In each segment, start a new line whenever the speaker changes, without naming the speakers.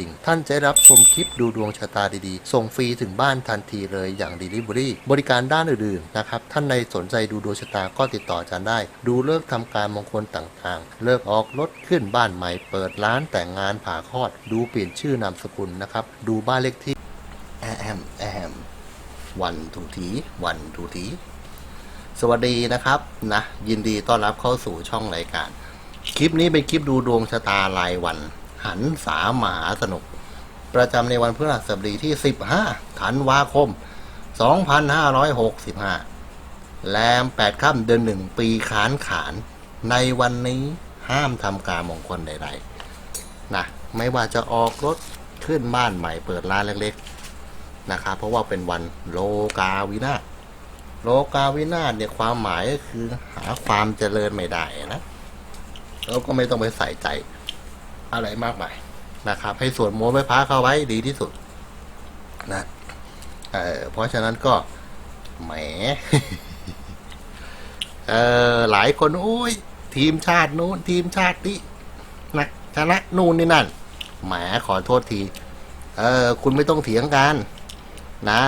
ดิ่ง ท่านจะได้รับชมคลิปดูดวงชะตาดีๆ ส่งฟรีถึงบ้านทันทีเลยอย่าง Delivery บริการด้านอื่นๆนะครับ ท่านในสนใจดูดวงชะตาก็ติดต่ออาจารย์ได้ ดูเลิกษ์ทำการมงคลต่างๆ เลิกออกรถขึ้นบ้านใหม่ เปิดร้านแต่งงานผ่าคลอด ดูเปลี่ยนชื่อนามสกุลนะครับ ดูบ้านเลขที่แอมแอมวันทูทีวันทูทีสวัสดีนะครับนะยินดีต้อนรับเข้าสู่ช่องรายการ คลิปนี้เป็นคลิปดูดวงชะตารายวัน หันสามหาสนุก ประจำในวันพฤหัสบดีที่ 15ธันวาคม 2565 แรม8ค่ำเดือนหนึ่งปีขานขาน ในวันนี้ห้ามทำการมงคลใดๆนะไม่ว่าจะออกรถขึ้นบ้านใหม่เปิดร้านเล็กๆนะครับเพราะว่าเป็นวันโลกาวินาศโลกาวินาศเนี่ยความหมายก็คือหาความเจริญไม่ได้นะเราก็ไม่ต้องไปใส่ใจ อะไรมากมายนะครับ ให้ส่วดมนต์ไหว้พระเข้าไว้ดีที่สุดนะเเพราะฉะนั้นก็แหมเออหลายคนโอ้ย ทีมชาตินู้นทีมชาตินี้นะชนะนู่นนี่นั่นแหมขอโทษที เออคุณไม่ต้องเถียงกัน นะ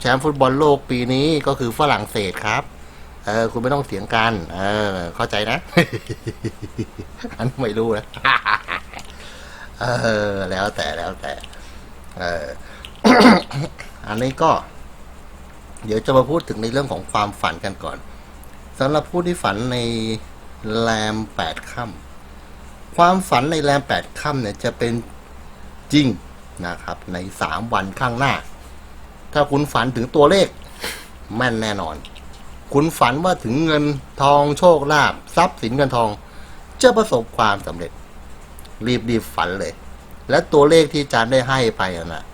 แชมป์ฟุตบอลโลกปีนี้ก็คือฝรั่งเศสครับ เออ คุณไม่ต้องเถียงกัน เออ เข้าใจนะ อันไม่รู้นะเออ แล้วแต่แล้วแต่ เออ อันนี้ก็ เดี๋ยวจะมาพูดถึงในเรื่องของความฝันกันก่อนสำหรับผู้ที่ฝันในแรมแปดค่ำความฝันในแรมแปดค่ำเนี่ยจะเป็นจริงนะครับ ในสามวันข้างหน้า ถ้าคุณฝันถึงตัวเลข แม่นแน่นอน คุณฝันว่าถึงเงินทองโชคลาภทรัพย์สินเงินทอง จะประสบความสำเร็จ รีบรีบฝันเลย และตัวเลขที่อาจารย์ได้ให้ไปอะนะ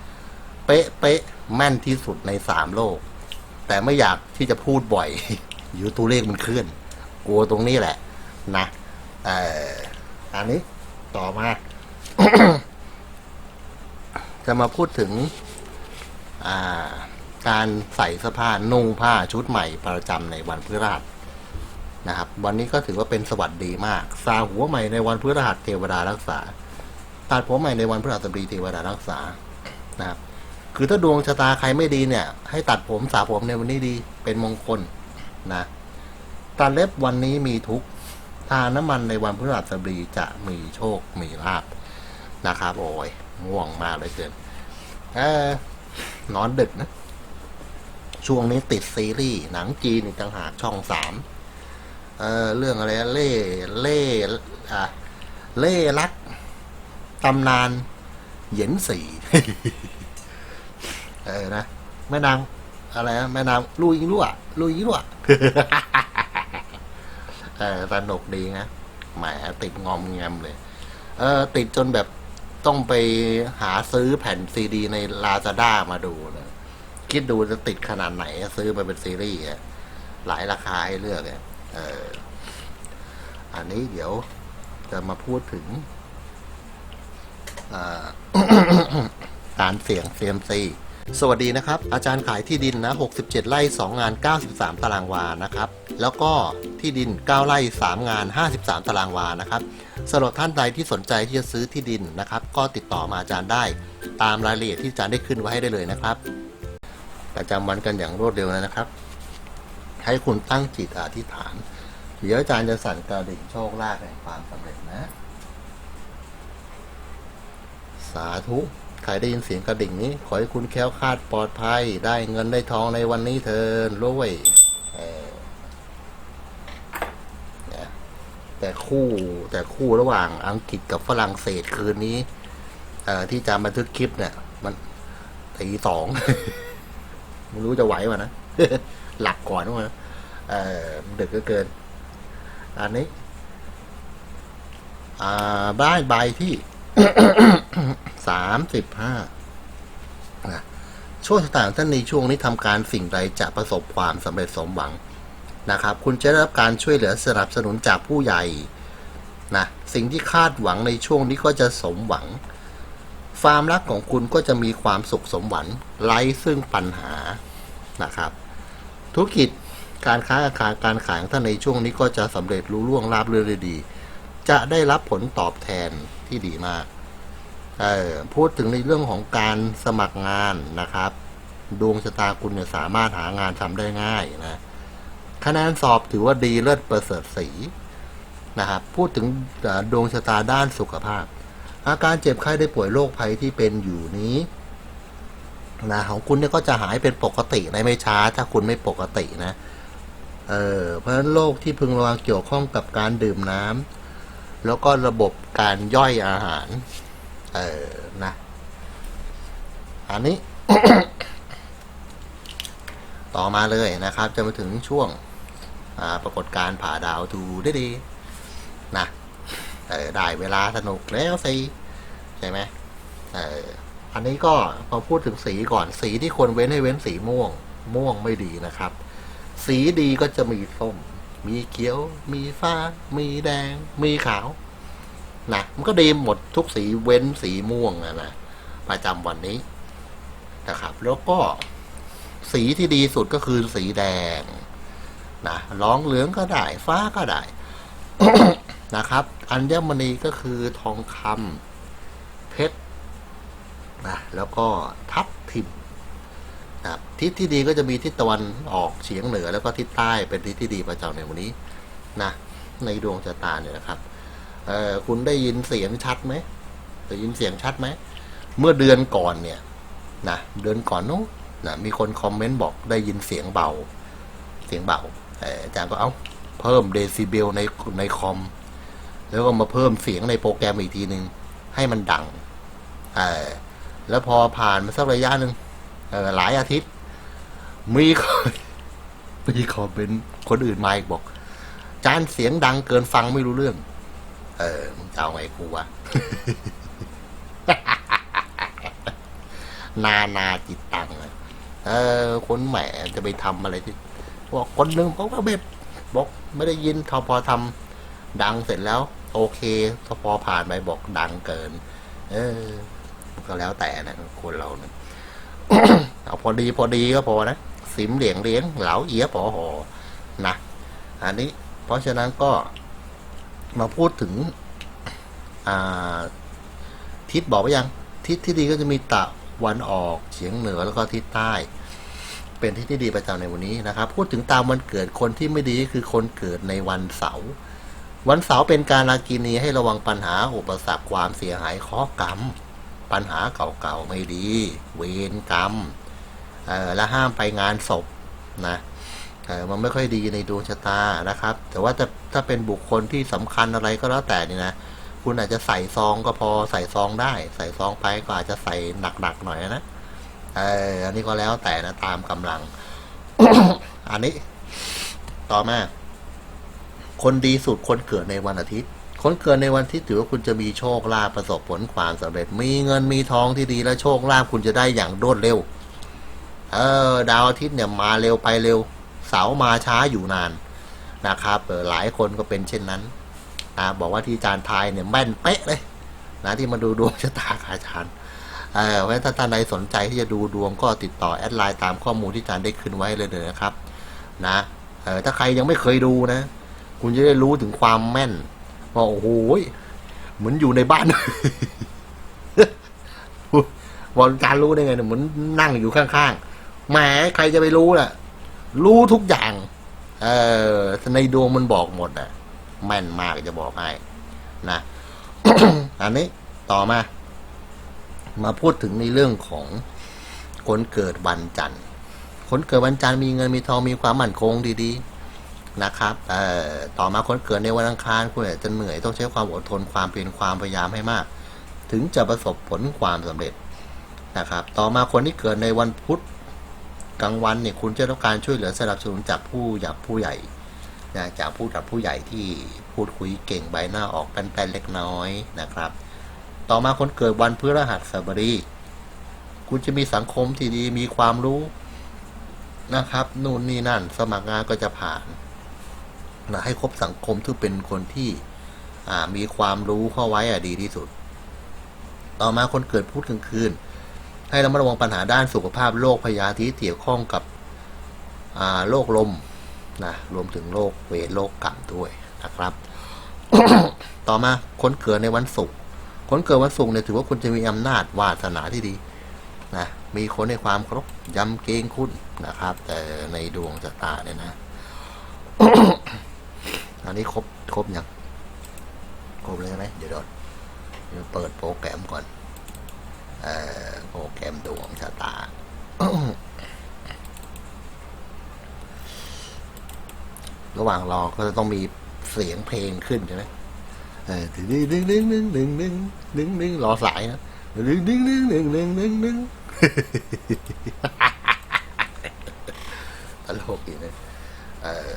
เป๊ะเป๊ะแม่นที่สุดในสามโลก แต่ไม่อยากที่จะพูดบ่อย อยู่ตัวเลขมันเคลื่อน กลัวตรงนี้แหละ นะเอ่ออันนี้ต่อมา จะมาพูดถึง อ่า การใส่เสื้อผ้านุ่งผ้าชุดใหม่ประจำในวันพฤหัสนะครับ วันนี้ก็ถือว่าเป็นสวัสดีมากซาหัวใหม่ในวันพฤหัสเทวดารักษาตัดผมใหม่ในวันพฤหัสบดีเทวดารักษานะครับ คือถ้าดวงชะตาใครไม่ดีเนี่ย ให้ตัดผมสระผมในวันนี้ดีเป็นมงคลนะตัดเล็บวันนี้มีทุกทาน้ำมันในวันพฤหัสบดีจะมีโชคมีลาบนะครับ โอ้ยง่วงมากเลยเกินเออนอนดึกนะ ช่วงนี้ติดซีรีส์หนังจีนอีกต่างหากช่องสามเออเรื่องอะไรเล่เล่อะเล่รักตำนาน เหย็นสีเออนะแม่นางอะไรนะแม่นางลุยรั่วลุยรั่วเออสนุกดีนะแหมติดงอมแงมเลย เออ ติดจนแบบต้องไปหาซื้อแผ่นซีดีในลาซาด้ามาดูนะ คิดดูจะติดขนาดไหน ซื้อมาเป็นซีรีส์หลายราคาให้เลือกอะเอออันนี้เดี๋ยวจะมาพูดถึงอ่าการเสี่ยงเซียมซีสวัสดีนะครับ อาจารย์ขายที่ดินนะ 67 ไร่ 2 งาน 93 ตารางวานะครับ แล้วก็ที่ดิน 9 ไร่ 3 งาน 53 ตารางวานะครับสำหรับท่านใดที่สนใจที่จะซื้อที่ดินนะครับ ก็ติดต่อมาอาจารย์ได้ ตามรายละเอียดที่อาจารย์ได้ขึ้นไว้ให้ได้เลยนะครับ ประจำวันกันอย่างรวดเร็วนะครับ ให้คุณตั้งจิตอธิษฐาน เดี๋ยวอาจารย์จะสั่นกระดิ่งโชคลาภแห่งความสำเร็จนะ สาธุใครได้ยินเสียงกระดิ่งนี้ ขอให้คุณแค้วคาดปลอดภัย ได้เงินได้ทองในวันนี้เถินรวยแต่คู่แต่คู่ระหว่างอังกฤษกับฝรั่งเศสคืนนี้ที่จะบันทึกคลิปเนี่ย มันตีสอง ไม่รู้จะไหววะนะหลับก่อนวะเออมันดึกก็เกิน อันนี้ อ่าบ้านใบที่สามสิบห้านะโชคชะตางท่านในช่วงนี้ทำการสิ่งใดจะประสบความสำเร็จสมหวังนะครับ คุณจะได้รับการช่วยเหลือสนับสนุนจากผู้ใหญ่นะสิ่งที่คาดหวังในช่วงนี้ก็จะสมหวัง ความรักของคุณก็จะมีความสุขสมหวังไร้ซึ่งปัญหานะครับ ธุรกิจการค้ากาคารการขายท่านในช่วงนี้ก็จะสำเร็จรุ่ล่วงราบเรื่อยดี จะได้รับผลตอบแทนที่ดีมากเออพูดถึงในเรื่องของการสมัครงานนะครับ ดวงชะตาคุณเนี่ยสามารถหางานทำได้ง่ายนะคะแนนสอบถือว่าดีเลิศประเสริฐสีนะครับพูดถึงดวงชะตาด้านสุขภาพ อาการเจ็บไข้ได้ป่วยโรคภัยที่เป็นอยู่นี้นะของคุณเนี่ยก็จะหายเป็นปกติในไม่ช้า ถ้าคุณไม่ปกตินะเออเพราะฉะนั้นโรคที่พึงระวังเกี่ยวข้องกับการดื่มน้ำแล้วก็ระบบการย่อยอาหารเออนะอันนี้ ต่อมาเลยนะครับ จะมาถึงช่วงปรากฏการผ่าดาวดูได้ดีนะ เออได้เวลาสนุกแล้วสิใช่ไหมเอออันนี้ก็พอพูดถึงสีก่อนสีที่ควรเว้นให้เว้นสีม่วง ม่วงไม่ดีนะครับ สีดีก็จะมีส้ม มีเขียว มีฟ้า มีแดง มีขาวนะมันก็ดีหมดทุกสีเว้นสีม่วงอะนะประจำวันนี้นะครับ แล้วก็สีที่ดีสุดก็คือสีแดงนะร้องเหลืองก็ได้ ฟ้าก็ได้ นะครับ อัญมณีก็คือทองคำเพชรนะแล้วก็ทับทิมนะทิศที่ดีก็จะมีทิศตะวันออกเฉียงเหนือ แล้วก็ทิศใต้เป็นทิศที่ดีประจำในวันนี้นะในดวงชะตาเนี่ยนะครับเออคุณได้ยินเสียงชัดไหมได้ยินเสียงชัดไหม เมื่อเดือนก่อนเนี่ยนะเดือนก่อนนู้นนะมีคนคอมเมนต์บอกได้ยินเสียงเบา เสียงเบาอออาจารย์ก็เอาเพิ่มเดซิเบลในในคอม แล้วก็มาเพิ่มเสียงในโปรแกรมอีกทีหนึ่งให้มันดังเออแล้วพอผ่านมาสักระยะหนึ่งหลายอาทิตย์ มีคนมีคอมเมนต์คนอื่นมาอีกบอก จานเสียงดังเกินฟังไม่รู้เรื่อง เออมึงจะเอาไงกูวะนานาจิตตังเออ คนแหมจะไปทำอะไรที่บอกคนหนึ่งเขาก็แบบบอกไม่ได้ยินทอพอทำดังเสร็จแล้ว โอเคทอพอผ่านไปบอกดังเกิน เออ ก็แล้วแต่นะคนเราเนี่ยเอาพอดีพอดีก็พอนะสิมเหลียงเลี้ยงเหลาเอียปอหอนะอันนี้ เพราะฉะนั้นก็มาพูดถึงอ่าทิศบอกไว้ยัง ทิศที่ดีก็จะมีตะวันออกเฉียงเหนือแล้วก็ทิศใต้ เป็นทิศที่ดีประจำในวันนี้นะครับ พูดถึงตามวันเกิดคนที่ไม่ดีก็คือคนเกิดในวันเสาร์ วันเสาร์เป็นการลากินีให้ระวังปัญหาอุปสรรคความเสียหายข้อกรรม ปัญหาเก่าๆไม่ดี เวรกรรมและห้ามไปงานศพนะมันไม่ค่อยดีในดวงชะตานะครับ แต่ว่าถ้าถ้าเป็นบุคคลที่สำคัญอะไรก็แล้วแต่นี่นะคุณอาจจะใส่ซองก็พอใส่ซองได้ ใส่ซองไปก็อาจจะใส่หนักๆหน่อยนะเอออันนี้ก็แล้วแต่นะตามกำลัง อันนี้ ต่อมา คนดีสุดคนเกิดในวันอาทิตย์ คนเกิดในวันอาทิตย์ถือว่าคุณจะมีโชคลาภประสบผลความสำเร็จ มีเงินมีทองที่ดีและโชคลาภคุณจะได้อย่างรวดเร็ว เออ ดาวอาทิตย์เนี่ยมาเร็วไปเร็ว เสามาช้าอยู่นานนะครับหลายคนก็เป็นเช่นนั้นนะบอกว่าที่อาจารย์ทายเนี่ยแม่นเป๊ะเลยนะที่มาดูดวงชะตาอาจารย์เออไว้ถ้าท่านใดสนใจที่จะดูดวงก็ติดต่อแอดไลน์ตามข้อมูลที่อาจารย์ได้ขึ้นไว้เลยเลยนะครับ นะเออถ้าใครยังไม่เคยดูนะ คุณจะได้รู้ถึงความแม่นว่าโอ้โหเหมือนอยู่ในบ้านบอกอาจารรู้ได้ไงเนี่ยเหมือนนั่งอยู่ข้างๆแหมใครจะไปรู้ล่ะ รู้ทุกอย่าง เออในดวงมันบอกหมดอะ แม่นมากจะบอกให้นะอันนี้ต่อมา มาพูดถึงในเรื่องของคนเกิดวันจันทร์คนเกิดวันจันทร์มีเงินมีทองมีความมั่นคงดีๆ นะครับเอ่อต่อมาคนเกิดในวันอังคารคุณอาจจะเหนื่อยต้องใช้ความอดทนความเพียรความพยายามให้มาก ถึงจะประสบผลความสำเร็จนะครับ ต่อมาคนที่เกิดในวันพุธกลางวันเนี่ยคุณจะต้องการช่วยเหลือสนับสนุนจากผู้หยักผู้ใหญ่นะจากผู้กับผู้ใหญ่ที่พูดคุยเก่งใบหน้าออกแป้นๆเล็กน้อยนะครับ ต่อมาคนเกิดวันพฤหัสบดี คุณจะมีสังคมที่ดีมีความรู้นะครับ นู่นนี่นั่น สมัครงานก็จะผ่าน นะให้ครบสังคมที่เป็นคนที่มีความรู้เข้าไว้อะดีที่สุด ต่อมาคนเกิดพุธกลางคืน ให้ระมัดระวังปัญหาด้านสุขภาพโรคพยาธิเกี่ยวข้องกับโรคลมนะรวมถึงโรคเวทโรคกรรมด้วยนะครับ ต่อมาคนเกิดในวันศุกร์คนเกิดวันศุกร์เนี่ยถือว่าคุณจะมีอำนาจวาสนาที่ดีนะมีคนในความครพยำเกรงคุณนะครับ แต่ในดวงชะตาเนี่ยนะ อันนี้ครบครบยังครบเลยไหมเดี๋ยวเดี๋ยวเดี๋ยวเปิดโปรแกรมก่อนเอ่อโปรแกรมดวงชะตาระหว่างรอก็จะต้องมีเสียงเพลงขึ้นใช่ไหมเออดึงดึงดึงดึงดึงดึงดึงดึงรอสายนะดึงดึงดึงดึงดึงดึงดึงตลกอีกนะเออ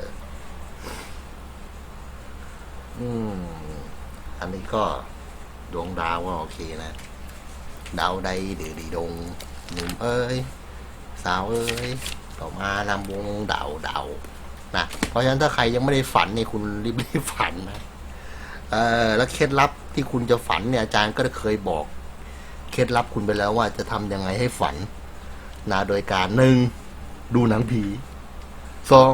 อืม อันนี้ก็ดวงดาวก็โอเคนะ ดาวใดเดือดีดงหนุ่มเอ้ย สาวเอ้ย ต่อมาลำวงดาวดาวนะ เพราะฉะนั้นถ้าใครยังไม่ได้ฝันนี่คุณรีบรีบฝันนะ เออ แล้วเคล็ดลับที่คุณจะฝันเนี่ยอาจารย์ก็เคยบอก เคล็ดลับคุณไปแล้วว่าจะทำยังไงให้ฝันนะโดยการหนึ่งดูหนังผีสอง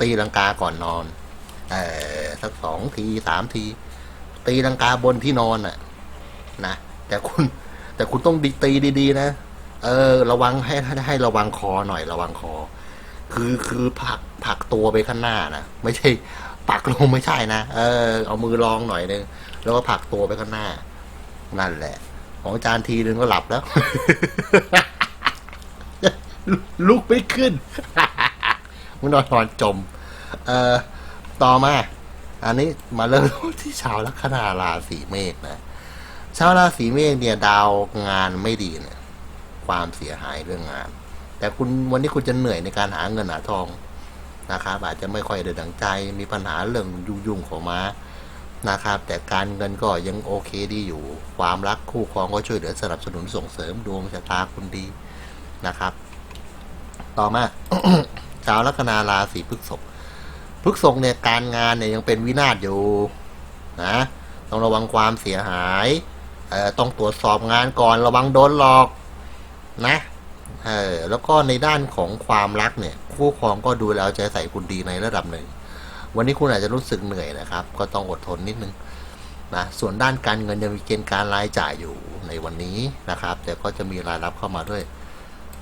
ตีลังกาก่อนนอน เออสักสองทีสามที ตีลังกาบนที่นอนอะ นะแต่คุณ แต่คุณต้องดีตีดี ๆ นะ เออ ระวังให้ให้ให้ระวังคอหน่อยระวังคอ คือคือผลักผลักตัวไปข้างหน้านะไม่ใช่ปักลงไม่ใช่นะเออ เอามือรองหน่อยนึงแล้วก็ผลักตัวไปข้างหน้า นั่นแหละ ของอาจารย์ทีนึงก็หลับแล้ว ลุกไม่ขึ้นมันนอนนอนจม เออ ต่อมา อันนี้มาเริ่มที่ชาวลัคนาราศีเมษนะ ชาวราศีเมษเนี่ยดาวงานไม่ดีเนี่ย ความเสียหายเรื่องงาน แต่คุณวันนี้คุณจะเหนื่อยในการหาเงินหาทองนะครับอาจจะไม่ค่อยได้ดังใจ มีปัญหาเรื่องยุ่งๆของมานะครับ แต่การเงินก็ยังโอเคดีอยู่ ความรักคู่ครองก็ช่วยเหลือสนับสนุนส่งเสริมดวงชะตาคุณดีนะครับ ต่อมาชาวลัคนาราศีพฤษภ พฤกษภเนี่ยการงานเนี่ยยังเป็นวินาศอยู่นะต้องระวังความเสียหายเอ่อต้องตรวจสอบงานก่อนระวังโดนหลอกนะเออแล้วก็ในด้านของความรักเนี่ย คู่ครองก็ดูแลเอาใจใส่คุณดีในระดับหนึ่ง วันนี้คุณอาจจะรู้สึกเหนื่อยนะครับ ก็ต้องอดทนนิดนึงนะส่วนด้านการเงินยังมีเกณฑ์การรายจ่ายอยู่ในวันนี้นะครับ แต่ก็จะมีรายรับเข้ามาด้วย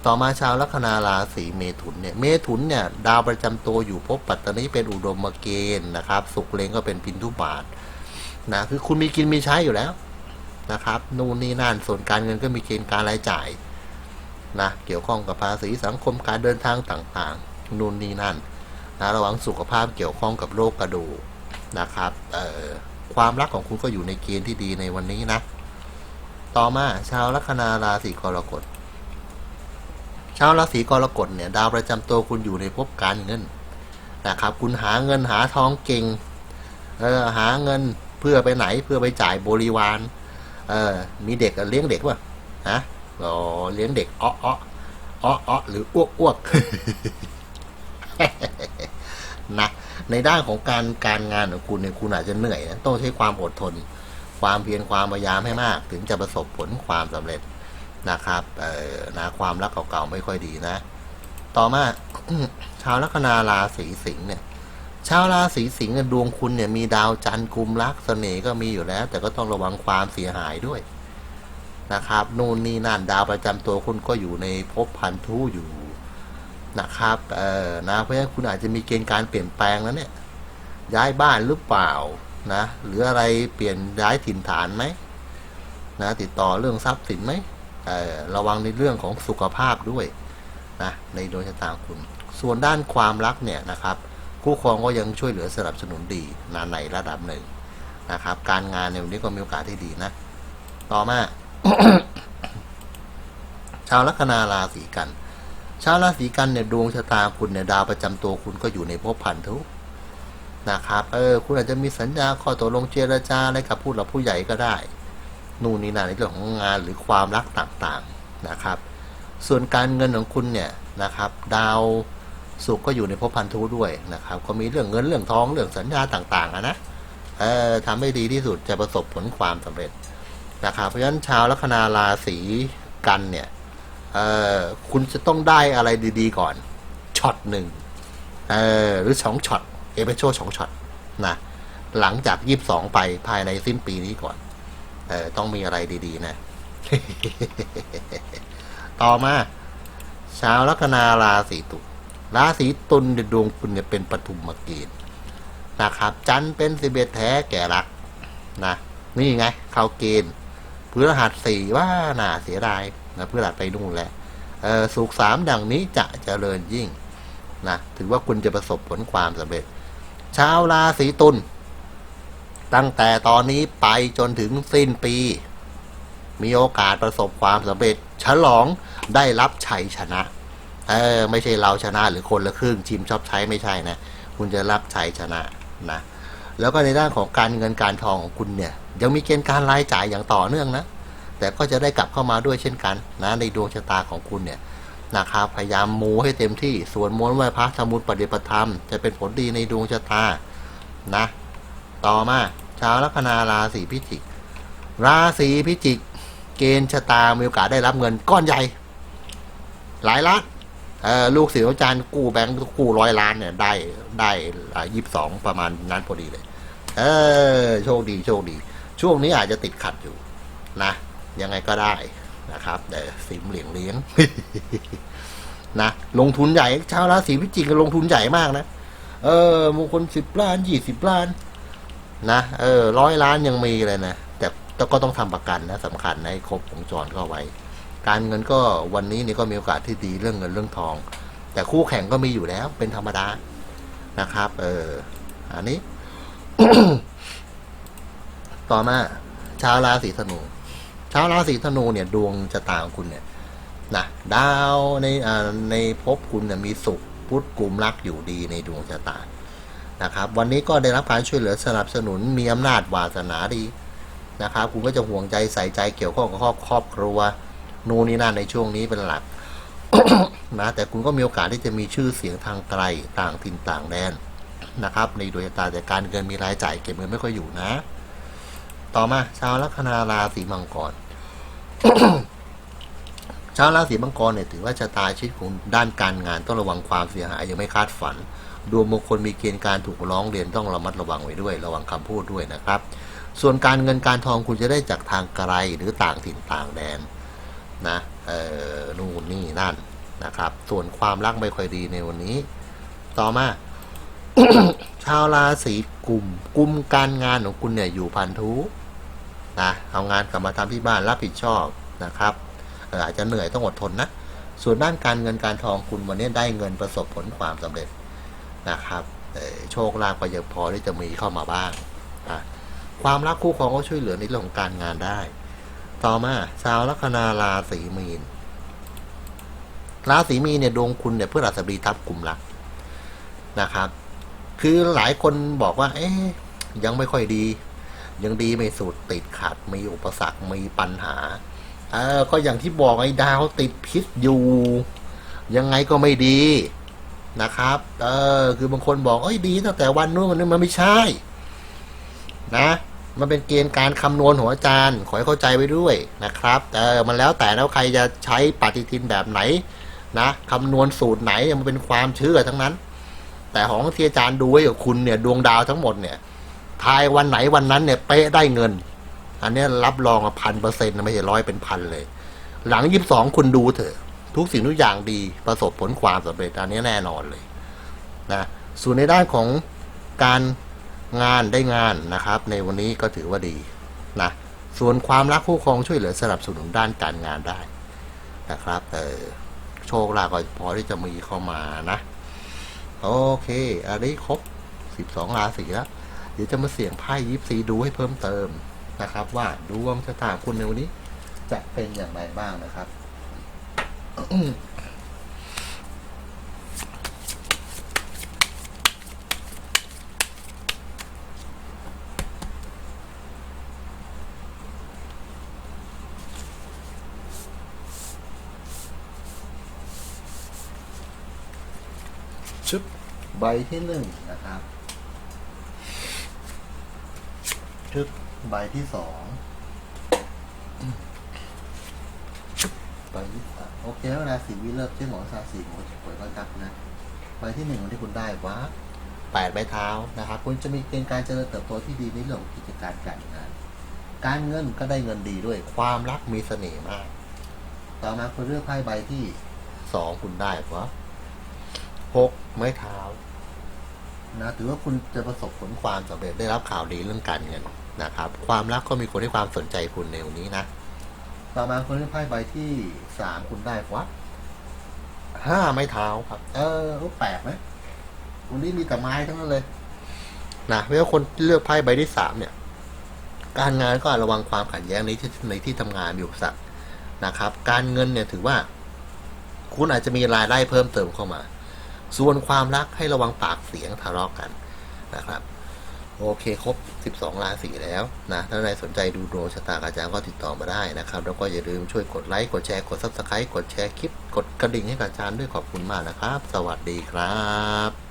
ต่อมาชาวลัคนาราศีเมถุนเนี่ย เมถุนเนี่ย ดาวประจำตัวอยู่ภพปัตตานีเป็นอุดมเกณฑ์นะครับ สุกเลงก็เป็นพินทุบาทนะคือคุณมีกินมีใช้อยู่แล้วนะครับ นู่นนี่นั่นส่วนการเงินก็มีเกณฑ์การรายจ่ายนะเกี่ยวข้องกับภาษีสังคมการเดินทางต่างๆ นู่นนี่นั่นนะระวังสุขภาพเกี่ยวข้องกับโรคกระดูกนะครับเอ่อความรักของคุณก็อยู่ในเกณฑ์ที่ดีในวันนี้นะ ต่อมาชาวลัคนาราศีกรกฎ ชาวราศีกรกฎเนี่ยดาวประจำตัวคุณอยู่ในภพการเงินนะครับ คุณหาเงินหาทองเก่งเออหาเงินเพื่อไปไหนเพื่อไปจ่ายบริวารเออมีเด็กอเลี้ยงเด็กป่ะฮะอ๋อเลี้ยงเด็กอ้ออ้ออ้ออ้อหรืออ้วกอ้วกนะในด้านของการการงานของคุณเนี่ยคุณอาจจะเหนื่อยนะต้องใช้ความอดทน ความเพียรความพยายามให้มาก ถึงจะประสบผลความสำเร็จ นะครับเออนะความรักเก่าๆไม่ค่อยดีนะ ต่อมาชาวลัคนาราศีสิงห์เนี่ยชาวราศีสิงห์เนี่ยดวงคุณเนี่ยมีดาวจันทร์กุมรักเสน่ห์ก็มีอยู่แล้ว แต่ก็ต้องระวังความเสียหายด้วยนะครับนู่นนี่นั่นดาวประจำตัวคุณก็อยู่ในภพพันธุอยู่นะครับเออนะเพราะฉะนั้นคุณอาจจะมีเกณฑ์การเปลี่ยนแปลงแล้วเนี่ย ย้ายบ้านหรือเปล่านะหรืออะไรเปลี่ยนย้ายถิ่นฐานไหมนะติดต่อเรื่องทรัพย์สินไหม ระวังในเรื่องของสุขภาพด้วยนะในดวงชะตาคุณ ส่วนด้านความรักเนี่ยนะครับคู่ครองก็ยังช่วยเหลือสนับสนุนดีนะในระดับหนึ่งนะครับ การงานในวันนี้ก็มีโอกาสที่ดีนะ ต่อมา ชาวลัคนาราศีกัน ชาวราศีกันเนี่ยดวงชะตาคุณเนี่ยดาวประจำตัวคุณก็อยู่ในภพพันธุนะครับ เออ คุณอาจจะมีสัญญาข้อตกลงเจรจาอะไรกับผู้หลักผู้ใหญ่ก็ได้ นู่นนี่นั่นในเรื่องของงานหรือความรักต่างๆนะครับ ส่วนการเงินของคุณเนี่ยนะครับ ดาวสุขก็อยู่ในภพพันธุด้วยนะครับ ก็มีเรื่องเงินเรื่องทองเรื่องสัญญาต่างๆอะนะเออทำให้ดีที่สุดจะประสบผลความสำเร็จนะครับเพราะฉะนั้นชาวลัคนาราศีกันเนี่ยเออคุณจะต้องได้อะไรดีๆก่อนช็อตหนึ่งเออหรือสองช็อตเอเปโชสองช็อตนะหลังจากยี่สิบสองไปภายในสิ้นปีนี้ก่อน เออต้องมีอะไรดีๆ นะ ต่อมา ชาวลัคนาราศีตุลราศีตุลในดวงคุณเนี่ยเป็นปฐุมเกณฑ์นะครับ จันทร์เป็นสิบเอ็ดแท้แก่รักนะนี่ไงเข้าเกณฑ์พฤหัสสี่ว่าน่าเสียดายนะพฤหัสไปนู่นแหล้วเออสุขสามดังนี้จะเจริญยิ่งนะถือว่าคุณจะประสบผลความสำเร็จ ชาวราศีตุล ตั้งแต่ตอนนี้ไปจนถึงสิ้นปี มีโอกาสประสบความสำเร็จ ฉลองได้รับชัยชนะ เออ ไม่ใช่เราชนะหรือคนละครึ่งชิมชอบใช้ไม่ใช่นะ คุณจะรับชัยชนะนะ แล้วก็ในด้านของการเงินการทองของคุณเนี่ย ยังมีเกณฑ์การรายจ่ายอย่างต่อเนื่องนะ แต่ก็จะได้กลับเข้ามาด้วยเช่นกันนะ ในดวงชะตาของคุณเนี่ยนะครับพยายามมูให้เต็มที่ส่วนมนต์ไหวพระทำบุญปฏิปธรรม จะเป็นผลดีในดวงชะตานะ ต่อมาชาวลัคนาราศีพิจิก ราศีพิจิก เกณฑ์ชะตามีโอกาสได้รับเงินก้อนใหญ่ หลายล้านลูกศิษย์อาจารย์กู้แบงค์กู้ร้อยล้านเนี่ย ได้ได้ยี่สิบสองประมาณนั้นพอดีเลย เออ โชคดีโชคดี ช่วงนี้อาจจะติดขัดอยู่ นะ ยังไงก็ได้นะครับแต่สิมเหลียงเลี้ยงนะลงทุนใหญ่ชาวราศีพิจิกลงทุนใหญ่มากนะ เออบางคนสิบล้านยี่สิบล้าน นะเออร้อยล้านยังมีเลยนะ แต่ก็ต้องทำประกันนะสำคัญนะให้ครบวงจรก็ไว้ การเงินก็วันนี้นี่ก็มีโอกาสที่ดีเรื่องเงินเรื่องทอง แต่คู่แข่งก็มีอยู่แล้วเป็นธรรมดานะครับ เอออันนี้ ต่อมาชาวราศีธนูชาวราศีธนูเนี่ยดวงชะตาของคุณเนี่ยนะดาวในอ่าในภพคุณเนี่ยมีสุขพุทธกลุ่มรักอยู่ดีในดวงชะตา นะครับ วันนี้ก็ได้รับการช่วยเหลือสนับสนุนมีอำนาจวาสนาดีนะครับ คุณก็จะห่วงใจใส่ใจเกี่ยวข้องกับครอบครอบครัวนู่นนี่นั่นในช่วงนี้เป็นหลักนะแต่คุณก็มีโอกาสที่จะมีชื่อเสียงทางไกลต่างถิ่นต่างแดนนะครับ ในดวงชะตาแต่การเงินมีรายจ่ายเก็บเงินไม่ค่อยอยู่นะ ต่อมาชาวลัคนาราศีมังกรชาวราศีมังกรเนี่ยถือว่าชะตาชีวิตคุณด้านการงานต้องระวังความเสียหายยังไม่คาดฝัน ดวงมงคลมีเกณฑ์การถูกร้องเรียนต้องระมัดระวังไว้ด้วย ระวังคำพูดด้วยนะครับ ส่วนการเงินการทองคุณจะได้จากทางไกลหรือต่างถิ่นต่างแดนนะเออนู่นนี่นั่นนะครับ ส่วนความรักไม่ค่อยดีในวันนี้ ต่อมาชาวราศีกุมกุมการงานของคุณเนี่ยอยู่พันธุนะเอางานกลับมาทำที่บ้านรับผิดชอบนะครับอออาจจะเหนื่อยต้องอดทนนะ ส่วนด้านการเงินการทองคุณวันนี้ได้เงินประสบผลความสำเร็จ นะครับโชคลาภก็ยังพอที่จะมีเข้ามาบ้างนะความรักคู่ครองก็ช่วยเหลือในเรื่องของการงานได้ ต่อมาชาวลัคนาราศีมีนราศีมีนเนี่ยดวงคุณเนี่ยเพื่อราศบดีทับกลุ่มรักนะครับ คือหลายคนบอกว่า เอ๊ยยังไม่ค่อยดี ยังดีไม่สุดติดขัดมีอุปสรรคมีปัญหา เออ ก็อย่างที่บอกไอ้ดาวติดพิษอยู่ ยังไงก็ไม่ดี นะครับ เออ คือบางคนบอกเอ้ยดีตั้งแต่วันนู้นวันนี้มันไม่ใช่ นะ มันเป็นเกณฑ์การคำนวณของอาจารย์ ขอให้เข้าใจไว้ด้วยนะครับ เออ มันแล้วแต่แล้วใครจะใช้ปฏิทินแบบไหน นะคำนวณสูตรไหนมันเป็นความเชื่อทั้งนั้น แต่ของที่อาจารย์ดูไว้กับคุณเนี่ยดวงดาวทั้งหมดเนี่ยทายวันไหนวันนั้นเนี่ยเป๊ะได้เงิน อันนี้รับรองพันเปอร์เซ็นต์ไม่ใช่ร้อยเป็นพันเลย หลังยี่สิบสองคุณดูเถอะ ทุกสิ่งทุกอย่างดีประสบผลความสำเร็จอันนี้แน่นอนเลยนะส่วนในด้านของการงานได้งานนะครับ ในวันนี้ก็ถือว่าดีนะส่วนความรักคู่ครองช่วยเหลือสนับสนุนด้านการงานได้นะครับเออโชคลาภก็พอที่จะมีเข้ามานะโอเค อันนี้ครบสิบสองราศีแล้วเดี๋ยวจะมาเสี่ยงไพ่ยิปซีดูให้เพิ่มเติมนะครับ ว่าดวงชะตาคุณในวันนี้จะเป็นอย่างไรบ้างนะครับ ชุดใบที่หนึ่งนะครับ ชุดใบที่สองใบที่สาม โอเคแล้วเวลาสีวิเลิกใช้หมอซาสีหมอจะป่วยก็จับนะใบที่หนึ่งที่คุณได้ว่าแปดใบเท้านะครับ คุณจะมีเกณฑ์การเจริญเติบโตที่ดีในเรื่องของกิจการการงาน การเงินก็ได้เงินดีด้วย ความรักมีเสน่ห์มาก ต่อมาคุณเลือกไพ่ใบที่สองคุณได้ว่าหกไม้เท้านะถือว่าคุณจะประสบผลความสำเร็จได้รับข่าวดีเรื่องการเงินนะครับ ความรักก็มีคนให้ความสนใจคุณในวันนี้นะ ต่อมาคุณเลือกไพ่ใบที่สามคุณได้วัดห้าไม้เท้าครับ เออรู้แปลกไหมวันนี้มีแต่ไม้ทั้งนั้นเลยนะเพราะว่าคนเลือกไพ่ใบที่สามเนี่ย การงานก็อาจระวังความขัดแย้งในที่ในที่ทำงานมีอุปสรรคนะครับ การเงินเนี่ยถือว่า คุณอาจจะมีรายได้เพิ่มเติมเข้ามา ส่วนความรักให้ระวังปากเสียงทะเลาะกันนะครับ โอเคครบ 12 ราศีแล้วนะถ้าใครสนใจดูดวงชะตากับอาจารย์ก็ติดต่อมาได้นะครับ แล้วก็อย่าลืมช่วยกดไลค์กดแชร์กด Subscribe กดแชร์คลิป กดกระดิ่งให้กับอาจารย์ด้วยขอบคุณมากนะครับ สวัสดีครับ